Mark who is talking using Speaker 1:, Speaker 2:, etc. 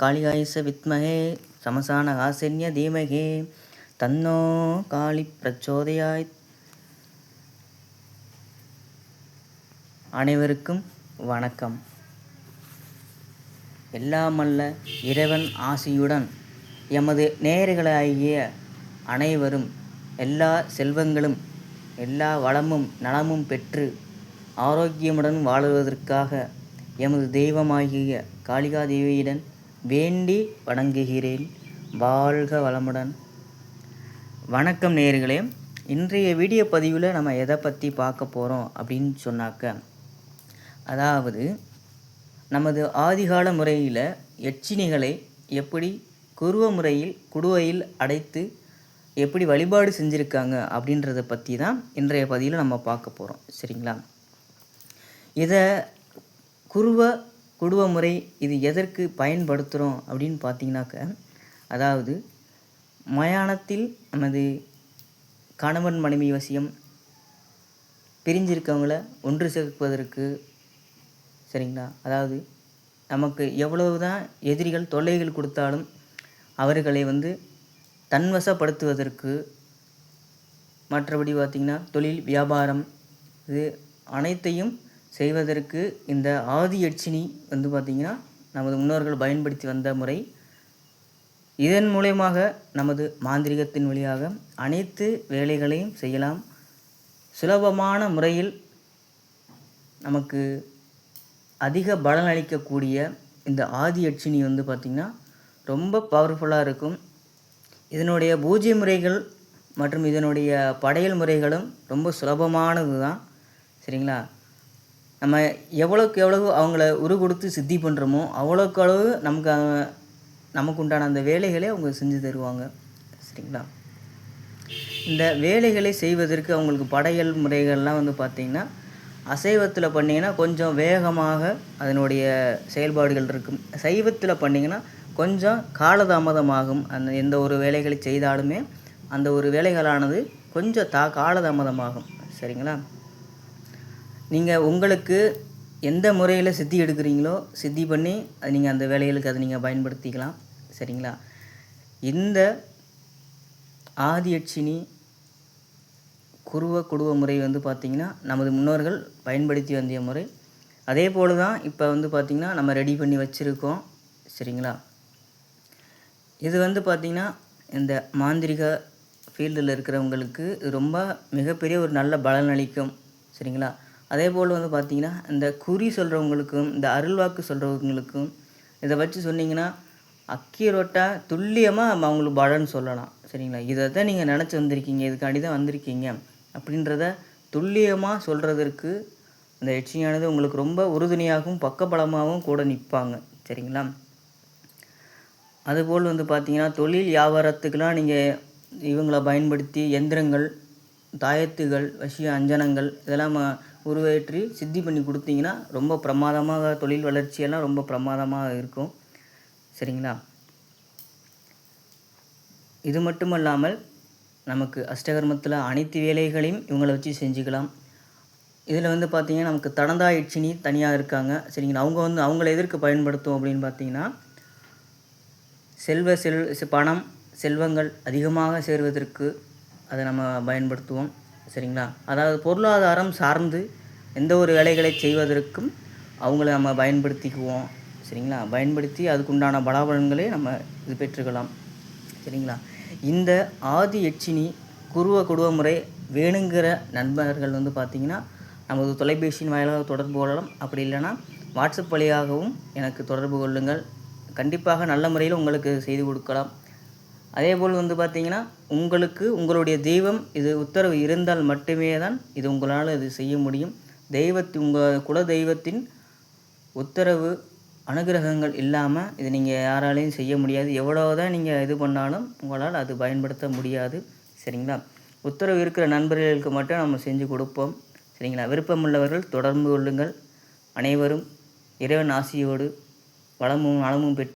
Speaker 1: காளிகாயச வித்மகே சமசான ஆசன்ய தீமகே. தன்னோ காளி பிரச்சோதையாய் அனைவருக்கும் வணக்கம். எல்லாமல்ல இறைவன் ஆசியுடன் எமது நேயர்களாகிய அனைவரும் எல்லா செல்வங்களும் எல்லா வளமும் நலமும் பெற்று ஆரோக்கியமுடன் வாழ்வதற்காக எமது தெய்வமாகிய காளிகாதேவியிடம் வேண்டி வணங்குகிறேன். வாழ்க வளமுடன். வணக்கம் நேர்களே இன்றைய வீடியோ பதிவில் நம்ம எதை பற்றி பார்க்க போகிறோம் அப்படின்னு சொன்னாக்க அதாவது நமது ஆதிகால முறையில் எச்சினிகளை எப்படி குருவ முறையில் குடுவையில் அடைத்து எப்படி வழிபாடு செஞ்சுருக்காங்க அப்படின்றத பற்றி தான் இன்றைய பதிவில் நம்ம பார்க்க போகிறோம் சரிங்களா? இதை குருவ குடும்ப முறை இது எதற்கு பயன்படுத்துகிறோம் அப்படின்னு பார்த்தீங்கன்னாக்க அதாவது மயானத்தில் நமது கணவன் மனைவி வசியம் பிரிஞ்சிருக்கவங்கள ஒன்று சேர்ப்பதற்கு சரிங்களா? அதாவது நமக்கு எவ்வளவு தான் எதிரிகள் தொல்லைகள் கொடுத்தாலும் அவர்களை வந்து தன்வசப்படுத்துவதற்கு மற்றபடி பார்த்திங்கன்னா தொழில் வியாபாரம் இது அனைத்தையும் செய்வதற்கு இந்த ஆதி எட்சினி வந்து பார்த்திங்கன்னா நமது முன்னோர்கள் பயன்படுத்தி வந்த முறை. இதன் மூலயமாக நமது மாந்திரிகத்தின் வழியாக அனைத்து வேலைகளையும் செய்யலாம். சுலபமான முறையில் நமக்கு அதிக பலன் அளிக்கக்கூடிய இந்த ஆதி எட்சினி வந்து பார்த்திங்கன்னா ரொம்ப பவர்ஃபுல்லாக இருக்கும். இதனுடைய பூஜை முறைகள் மற்றும் இதனுடைய படையல் முறைகளும் ரொம்ப சுலபமானது தான் சரிங்களா? நம்ம எவ்வளோக்கு எவ்வளவு அவங்கள உரு கொடுத்து சித்தி பண்ணுறோமோ அவ்வளோக்கு அளவு நமக்கு நமக்கு உண்டான அந்த வேலைகளை அவங்க செஞ்சு தருவாங்க. சரிங்களா? இந்த வேலைகளை செய்வதற்கு அவங்களுக்கு படையல் முறைகள்லாம் வந்து பார்த்திங்கன்னா அசைவத்தில் பண்ணிங்கன்னா கொஞ்சம் வேகமாக அதனுடைய செயல்பாடுகள் இருக்கும். சைவத்தில் பண்ணிங்கன்னா கொஞ்சம் காலதாமதமாகும். அந்த எந்த ஒரு வேலைகளை செய்தாலுமே அந்த ஒரு வேலைகளானது கொஞ்சம் தா காலதாமதமாகும். சரிங்களா? நீங்கள் உங்களுக்கு எந்த முறையில் சித்தி எடுக்கிறீங்களோ சித்தி பண்ணி அது நீங்கள் அந்த வேலைகளுக்கு அதை நீங்கள் பயன்படுத்திக்கலாம். சரிங்களா? இந்த ஆதியட்சினி குருவ குடுவ முறை வந்து பார்த்திங்கன்னா நமது முன்னோர்கள் பயன்படுத்தி வந்திய முறை. அதே போல் தான் இப்போ வந்து பார்த்திங்கன்னா நம்ம ரெடி பண்ணி வச்சுருக்கோம். சரிங்களா? இது வந்து பார்த்திங்கன்னா இந்த மாந்திரிக ஃபீல்டில் இருக்கிறவங்களுக்கு ரொம்ப மிகப்பெரிய ஒரு நல்ல பலன் அளிக்கும் சரிங்களா? அதே போல் வந்து பார்த்திங்கன்னா இந்த குறி சொல்கிறவங்களுக்கும் இந்த அருள்வாக்கு சொல்கிறவங்களுக்கும் இதை வச்சு சொன்னிங்கன்னா அக்கியூரேட்டாக துல்லியமாக அவங்களுக்கு பலன் சொல்லலாம். சரிங்களா? இதை தான் நீங்கள் நினச்சி வந்திருக்கீங்க இதுக்காண்டி தான் வந்திருக்கீங்க. அப்படின்றத துல்லியமாக சொல்கிறதற்கு இந்த எச்சியானது உங்களுக்கு ரொம்ப உறுதுணையாகவும் பக்கபலமாகவும் கூட நிற்பாங்க. சரிங்களா? அதுபோல் வந்து பார்த்திங்கன்னா தொழில் வியாபாரத்துக்கெலாம் நீங்கள் இவங்களை பயன்படுத்தி எந்திரங்கள் தாயத்துகள் வசிய அஞ்சனங்கள் இதெல்லாம் உருவேற்றி சித்தி பண்ணி கொடுத்தீங்கன்னா ரொம்ப பிரமாதமாக தொழில் வளர்ச்சியெல்லாம் ரொம்ப பிரமாதமாக இருக்கும். சரிங்களா? இது மட்டும் அல்லாமல் நமக்கு அஷ்டகர்மத்தில் அனைத்து வேலைகளையும் இவங்களை வச்சு செஞ்சுக்கலாம். இதில் வந்து பார்த்திங்கன்னா நமக்கு தடந்தா இட்சினி தனியாக இருக்காங்க. சரிங்களா? அவங்க வந்து அவங்கள எதற்கு பயன்படுத்தும் அப்படின்னு பார்த்தீங்கன்னா செல்வ செல் பணம் செல்வங்கள் அதிகமாக சேர்வதற்கு அதை நம்ம பயன்படுத்துவோம். சரிங்களா? அதாவது பொருளாதாரம் சார்ந்து எந்த ஒரு வேலைகளை செய்வதற்கும் அவங்கள நம்ம பயன்படுத்திக்குவோம். சரிங்களா? பயன்படுத்தி அதுக்குண்டான பலாபலன்களை நம்ம இது பெற்றுக்கலாம். சரிங்களா? இந்த ஆதி எச்சினி குருவ குடுவ முறை வேணுங்கிற நண்பர்கள் வந்து பார்த்திங்கன்னா நமது தொலைபேசியின் வாயிலாக தொடர்பு கொள்ளலாம். அப்படி இல்லைன்னா வாட்ஸ்அப் வழியாகவும் எனக்கு தொடர்பு கொள்ளுங்கள். கண்டிப்பாக நல்ல முறையில் உங்களுக்கு செய்து கொடுக்கலாம். அதே போல் வந்து பார்த்திங்கன்னா உங்களுக்கு உங்களுடைய தெய்வம் இது உத்தரவு இருந்தால் மட்டுமே தான் இது உங்களால் இது செய்ய முடியும். தெய்வத்து உங்கள் குல தெய்வத்தின் உத்தரவு அனுகிரகங்கள் இல்லாமல் இது நீங்கள் யாராலையும் செய்ய முடியாது. எவ்வளோ தான் நீங்கள் இது பண்ணாலும் உங்களால் அது பயன்படுத்த முடியாது. சரிங்களா? உத்தரவு இருக்கிற நண்பர்களுக்கு மட்டும் நம்ம செஞ்சு கொடுப்போம். சரிங்களா? விருப்பமுள்ளவர்கள் தொடர்பு கொள்ளுங்கள். அனைவரும் இறைவன் ஆசியோடு வளமும் நலமும் பெற்று